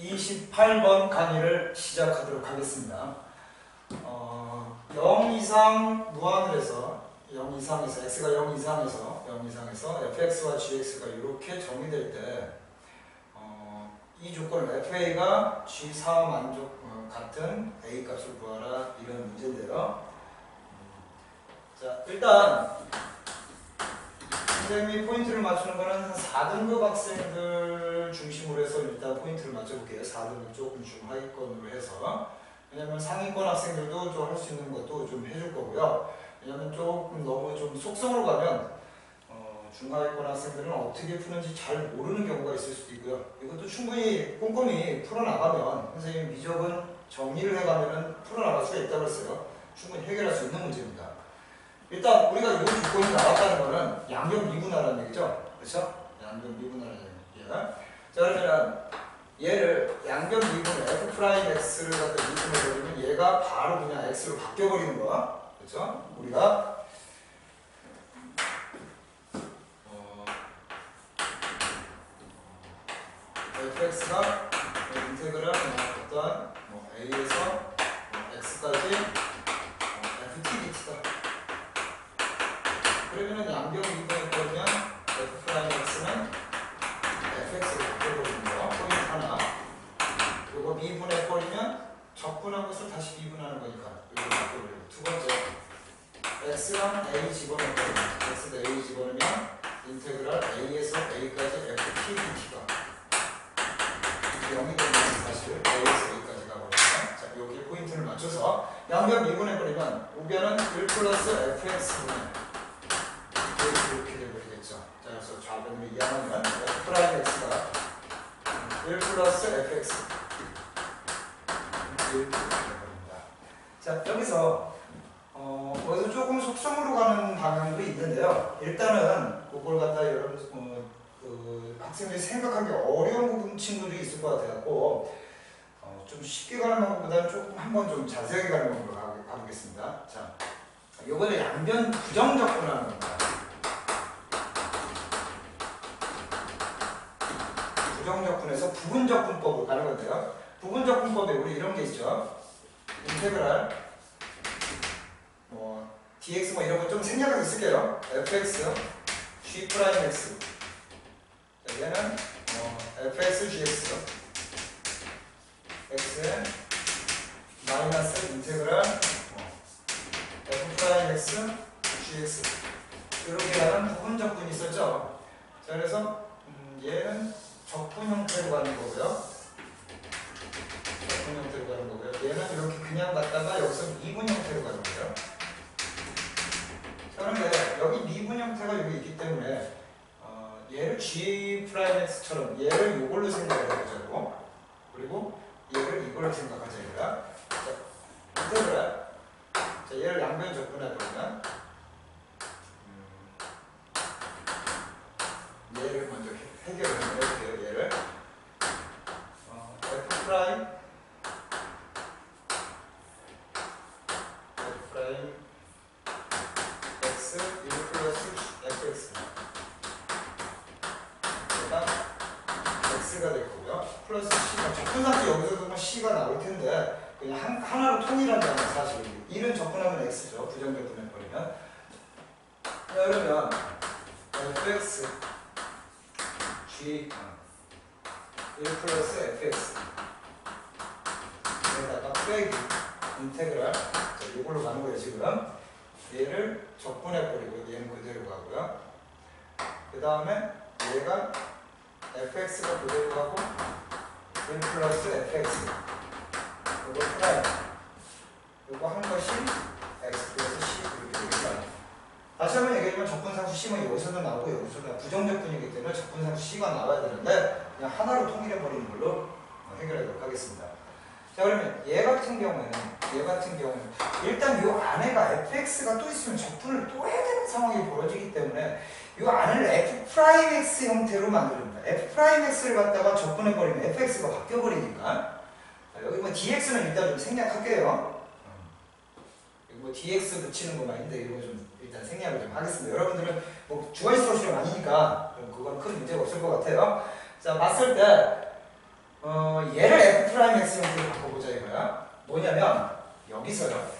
28번 강의를 시작하도록 하겠습니다. 어, 0 이상 무한을 해서 0 이상에서 x가 0 이상에서 0 이상에서 fx와 gx가 이렇게 정의될 때 어, 이 조건을 fa가 g4 만족 어, 같은 a 값을 구하라 이런 문제인데요. 자 일단 선생님이 포인트를 맞추는 한 4등급 학생들 중심으로 해서 일단 포인트를 맞춰볼게요. 4등급 조금 중하위권으로 해서. 왜냐면 상위권 학생들도 좀 할 수 있는 것도 좀 해줄 거고요. 왜냐면 조금 너무 좀 속성으로 가면 어, 중하위권 학생들은 어떻게 푸는지 잘 모르는 경우가 있을 수도 있고요. 이것도 충분히 꼼꼼히 풀어나가면 선생님 미적은 정리를 해가면 풀어나갈 수가 있다고 했어요. 충분히 해결할 수 있는 문제입니다. 일단 우리가 이 조건이 나왔다는 거는 양변 미분하라는 얘기죠. 그렇죠? 양변 미분하라는 얘기야. 자 그러면 얘를 양변 미분 f 프라임 x를 갖다 미분해 버리면 얘가 바로 그냥 x로 바뀌어 버리는 거야. 그렇죠? 우리가 어, fx가 인테그랄 어떤 뭐 a에서 뭐 x까지 어, ft dt다. 그러면은 양변 미분해 버리면 f 프라임 x는 fx로 바꿔버리는 거 포인트 하나. 요거 미분해 버리면 적분한 것을 다시 미분하는 거니까 이거 바꿔버리고 두 번째 x랑 a 집어넣어 버리면 x도 a 집어넣으면 인테그랄 a에서 a까지 ft dt가 0이 되면 사실 a에서 a까지 가버리면 자 여기 포인트를 양변 미분해 버리면 우변은 1 플러스 fx분의 이렇게 되버리겠죠. 자, 그래서 좌변으로 이항하면 f 프라임 x가 1 플러스 fx 이렇게 되버립니다. 자, 여기서 어, 거기서 조금 속성으로 가는 방향도 있는데요. 일단은 그걸 갖다 여러분 어, 그 학생들이 생각하기 어려운 부분 친구들이 있을 것 같아갖고 어, 좀 쉽게 가는 방법보다는 조금 한번 좀 자세하게 가는 방법으로 가- 가보겠습니다. 자, 요번에 양변 부정적분하는 겁니다. 부정적분에서 부분적분법으로 가는 건데요. 부분적분법에 우리 이런 게 있죠. 인테그랄 뭐 dx 뭐 이런 거 좀 생략해서 쓸게요. fx g 프라임 x 자, 얘는 뭐 fx gx x는 마이너스 인테그랄 뭐 f 프라임 x gx 이렇게 가는 부분 적분이 있었죠. 자 그래서 음, 얘는 적분 형태로 가는 거고요. 적분 형태로 가는 거고요. 얘는 이렇게 그냥 갔다가 여기서 미분 형태로 가는 거예요. 자, 그런데 여기 미분 형태가 여기 있기 때문에 어, 얘를 g 프라임 x처럼 얘를 이걸로 생각을 해보자고 그리고 얘를 이걸로 생각하자 이거 야. 자, 인테그랄. 자, 얘를 양변 적분해 보면 음, 얘를 먼저 해- 해결을 해볼게요. 얘를 어, f 프라임 f 프라임 x 1 플러스 fx 얘가 x가 될 거고요. 플러스 c가 접근 상태 여기서도 뭐 c가 나올 텐데 한, 하나로 통일한다면 사실. 1은 접근하면 x죠. 부정접근해 버리면 자, 그러면 fx g 1 플러스 fx 여기다가 빼기 인테그랄. 자, 이걸로 가는 거예요 지금. 얘를 적분해 버리고 얘는 그대로 가고요. 그 다음에 얘가 fx가 그대로 가고 1 플러스 fx 이거 프라임 이거 한 것이 x 플러스 c 이렇게 되겠다 다시 한번 얘기하면 적분상수 C는 여기서도 나오고 여기서도 나오고 부정적분이기 때문에 적분상수 C가 나와야 되는데 그냥 하나로 통일해버리는 걸로 어, 해결하도록 하겠습니다. 자 그러면 얘 같은 경우에는 얘 같은 경우는 일단 이 안에가 fx가 또 있으면 적분을 또 해야 되는 상황이 벌어지기 때문에 이 안을 f 프라임 x 형태로 만듭니다. f 프라임 x를 갖다가 적분해버리면 fx가 바뀌어버리니까 자, 여기 뭐 dx는 일단 좀 생략할게요. 음. 뭐 dx 붙이는 것만인데 이거 좀 일단 생략을 좀 하겠습니다. 여러분들은 뭐 주어있어 실험 아니니까 그건 큰 문제가 없을 것 같아요. 자 봤을 때 어, 얘를 f 프라임 x 형태로 바꿔보자 이거야. 뭐냐면 여기서요.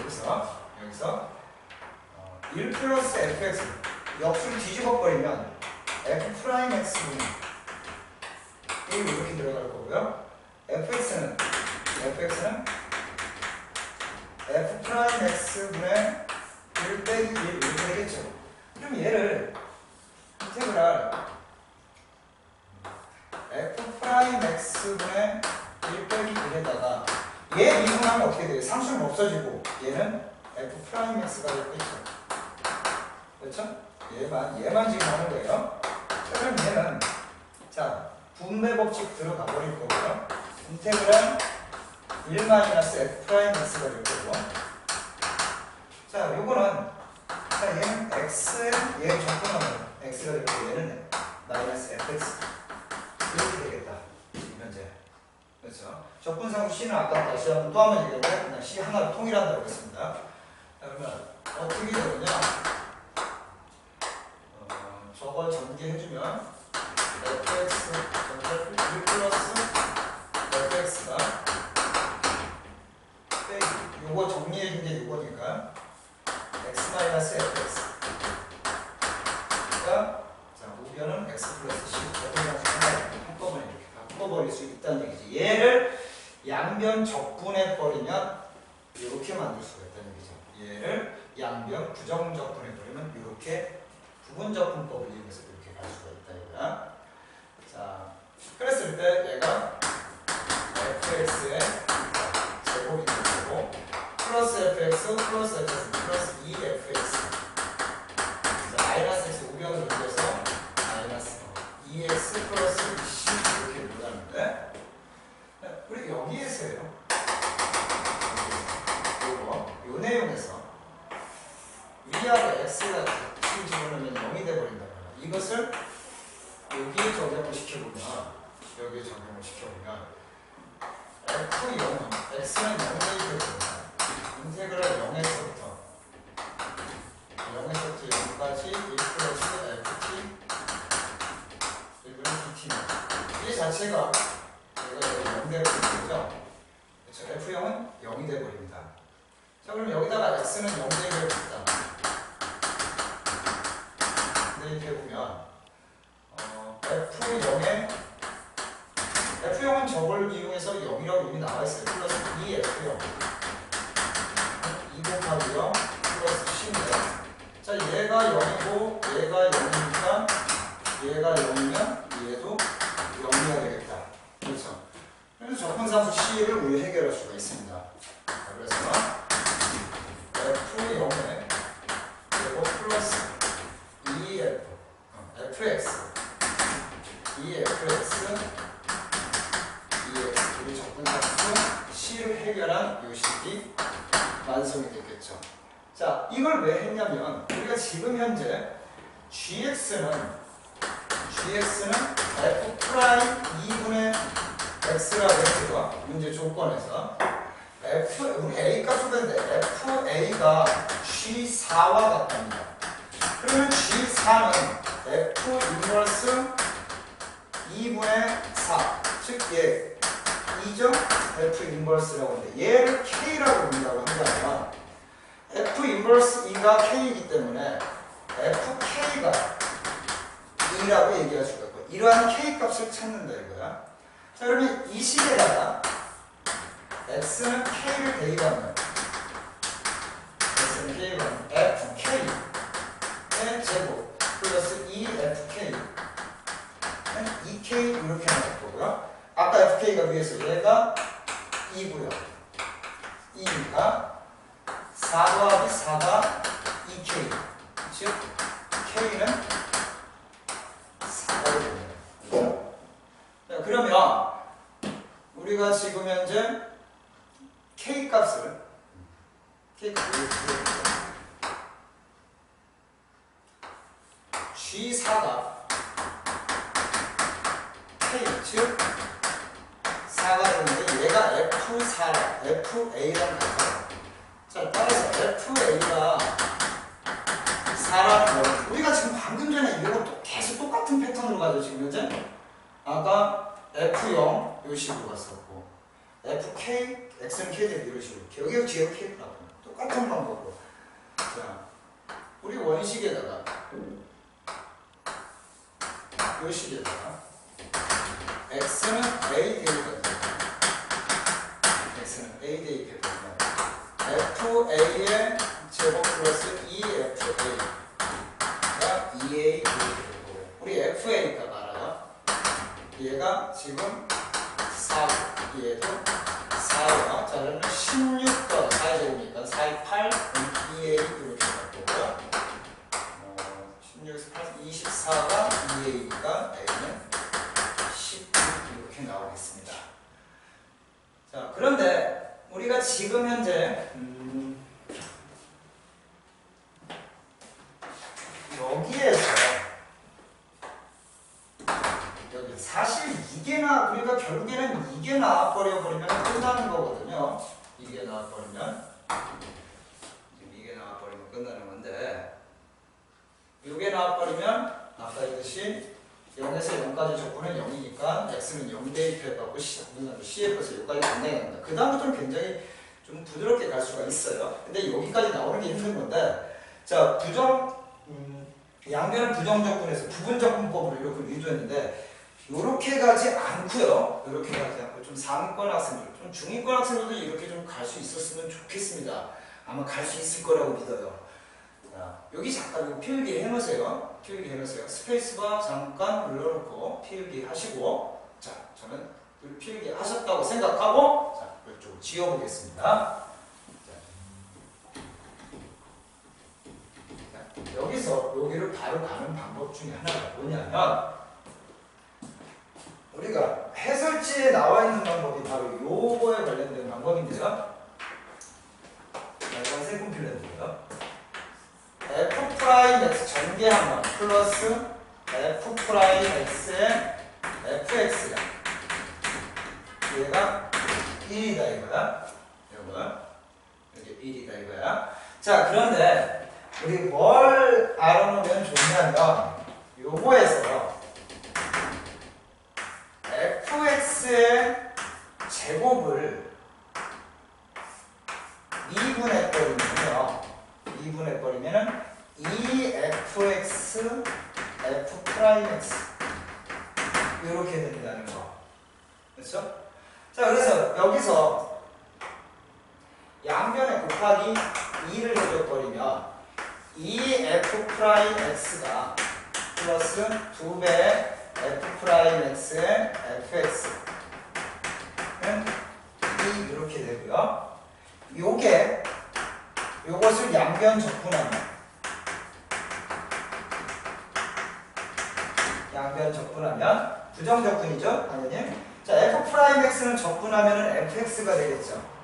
여기서 여기서 어, 1 플러스 fx 역수를 뒤집어 버리면 f 프라임 x분이 1 이렇게 들어갈 거고요. fx는 fx는 f 프라임 x분의 1 빼기 1 이렇게 되겠죠. 그럼 얘를 인테그랄 f 프라임 x분의 1 빼기 1에다가 얘 미분하면 어떻게 돼요? 상수는 없어지고 얘는 f 프라임 x가 되겠죠. 그렇죠? 얘만 얘만 지금 하는 거예요. 자, 그럼 얘는 자 분배 법칙 들어가 버릴 거고요. 인테그랄 1 마이너스 f 프라임 x가 될 거고. 자, 요거는 자 얘는 x에 얘 적분하면 x가 될 거고 얘는 마이너스 fx 이렇게 되겠다. 현재. 그렇죠. 적분상으로 C는 아까 다시 한번 또 한번 얘기하고 그냥 C 하나로 통일한다고 했습니다. 자, 그러면 어떻게 되느냐? 어, 저걸 전개해주면 fx 전체 1 플러스 fx가 빼기 요거 정리해준 게 요거니까 x x 적분상 한꺼번에 이렇게 바꿔버릴 수 있다는 얘기지. 얘를 양변 적분해 버리면 이렇게 만들 수가 있다는 얘기죠. 얘를 양변 부정 적분해 버리면 이렇게 부분 적분법을 이용해서 이렇게 갈 수가 있다 이거야. 자, 그랬을 때 얘가 fx의 제곱이 되고 플러스 fx 플러스 fx 플러스 2fx 자, 마이너스 x 우변을 올려서 마이너스 2x 플러스 c 이렇게 나가는데 우리 여기에서요. 요거 요 내용에서 위아래 x가 같이 집어넣으면 0이 돼버린다. 이것을 여기에 적용을 시켜보면 여기에 적용을 시켜보면 f0은 x는 0이 되거든요. 인테그랄 0에서부터 0에서부터 0까지 1 플러스 ft 1 dt 이 자체가 얘가 0대로 되죠. 그렇죠. F0은 0이 돼버립니다. 자, 그럼 여기다가 X는 0대를 했다. 근데 이렇게 보면, 어, F0에, F0은 저걸 이용해서 0이라고 이미 나와 있어요. 플러스 2F0. 2 곱하기 0 플러스 10인데. 자, 얘가 0이고, 얘가 0이니까, 얘가 0이면 얘도 0이어야 되겠다. 그렇죠. 그래서 적분상수 C를 우리 해결할 수가 있습니다. 자, 그래서 F0에 그리고 플러스 2F 어, FX 2FX 2X 우리 적분상수 C를 해결한 요식이 완성이 됐겠죠. 자, 이걸 왜 했냐면 우리가 지금 현재 GX는 GX는 F 프라임 2분의 X라고 했죠. 문제 조건에서 F 우리 A 값을 했는데 FA가 G4와 같답니다. 그러면 G4는 F 인버스 2분의 4, 즉 얘, 2죠? F 인버스라고 하는데 얘를 K라고 부른다고 한다면 F 인버스 2가 K이기 때문에 FK가 2라고 얘기할 수가 있고 이러한 K 값을 찾는다 이거야. 자 그러면 이 식에다가 x는 k를 대입하면 x는 하면 fk의 제곱 플러스 2fk 2k 이렇게 나올 거고요. 아까 fk가 위에서 얘가 2고요. 2니까 4 더하기 4가 2k 즉 k는 4가 됩니다. 자, 그러면 우리가 지금 현재 k 값을 k 값을 g4가 k 즉 4가 되는데 얘가 f4라 fa랑 같아요. 자 따라서 fa가 4라는 거 우리가 지금 방금 전에 이거 또 계속 똑같은 패턴으로 가죠 지금 현재? 아까 F0 요 식으로 갔었고 FK, X는 K대로 이런 식으로. 여기가 뒤에 K가 나와요. 똑같은 방법으로. 자, 우리 원식에다가 요 식에다가 X는 A 대입하면 X는 A 대입해보면 FA의 제곱 플러스 E EFA가 2A 대입해보고 우리 FA 값 알아요? 얘가 지금 4, 얘도 4야. 자, 그러면 16더 4의 제곱이니까 4의 8, 2A 이렇게 갈 거고요. 어, 16에서 8, 24가 2A니까 A는 10 이렇게 나오겠습니다. 자, 그런데 우리가 지금 현재 음, 여기에서 여기 사실 이게 나 우리가 결국에는 이게 나와버려 버리면 끝나는 거거든요. 이게 나와버리면 지금 이게 나와버리면 끝나는 건데 이게 나와버리면 아까 했듯이 0에서 0까지 적분은 0이니까 x는 0 대입해갖고 CF에서 여기까지 간다는 겁니다. 그 다음부터는 굉장히 좀 부드럽게 갈 수가 있어요. 근데 여기까지 나오는 게 힘든 건데 자 부정 음, 양변은 부정적분에서 부분적분법으로 이렇게 유도했는데 이렇게 가지 않고요. 이렇게 가지 않고 좀 상위권 학생들, 좀 중위권 학생들도 이렇게 좀 갈 수 있었으면 좋겠습니다. 아마 갈 수 있을 거라고 믿어요. 자, 여기 잠깐 필기 해놓으세요. 필기 해놓으세요. 스페이스바 잠깐 눌러놓고 필기 하시고, 자, 저는 그 필기 하셨다고 생각하고, 자, 이쪽으로. 자, 여기서 여기를 바로 가는 방법 중에 하나가 뭐냐면, 우리가 해설지에 나와 있는 방법이 바로 요거에 관련된 방법인데요. 자, 이건 세컨 필렛인데요. f 프라임 x 전개한 번 플러스 f 프라임 x의 fx가 얘가 1이다 이거야. 이거 여기 1이다 이거야. 자 그런데 우리 뭘 알아놓으면 좋냐면 요거에서 fx의 제곱을 미분해버리면요. 미분해버리면은 2fx f 프라임 x 이렇게 된다는 거. 그렇죠? 자, 그래서 여기서 양변에 곱하기 2를 해줘버리면 2f 프라임 x가 플러스 2배 f 프라임 x의 fx는 2 이렇게 되고요. 요게 요것을 양변 적분하면 양변 적분하면 부정 적분이죠, 당연히. 자, f 프라임 x는 적분하면은 fx가 되겠죠.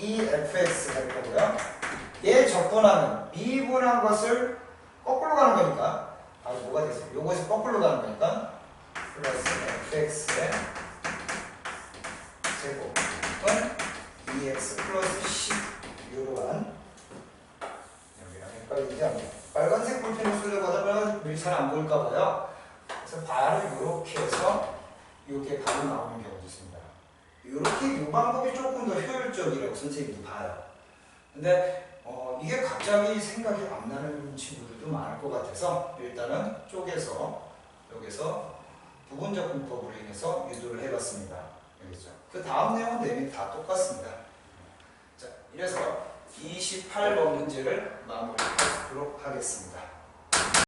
2fx 될 거고요. 얘 적분하면 미분한 것을 거꾸로 가는 거니까 바로 뭐가 되겠어요? 요것이 거꾸로 가는 거니까 플러스 fx의 제곱은 2x 플러스 10 이러한 여기랑 헷갈리지 않게 빨간색 볼펜을 쓰려고 하다가 우리 잘안 보일까 봐요. 그래서 바로 이렇게 해서 이게 바로 나오는 있습니다. 이렇게 이 방법이 조금 더 효율적이라고 선생님도 봐요. 근데 어, 이게 갑자기 생각이 안 나는 친구들도 많을 것 같아서 일단은 쪼개서 여기서 부분적 분법으로 인해서 유도를 해봤습니다. 알겠죠? 그 다음 내용은 내용이 다 똑같습니다. 자, 이래서 28번 문제를 마무리하도록 하겠습니다.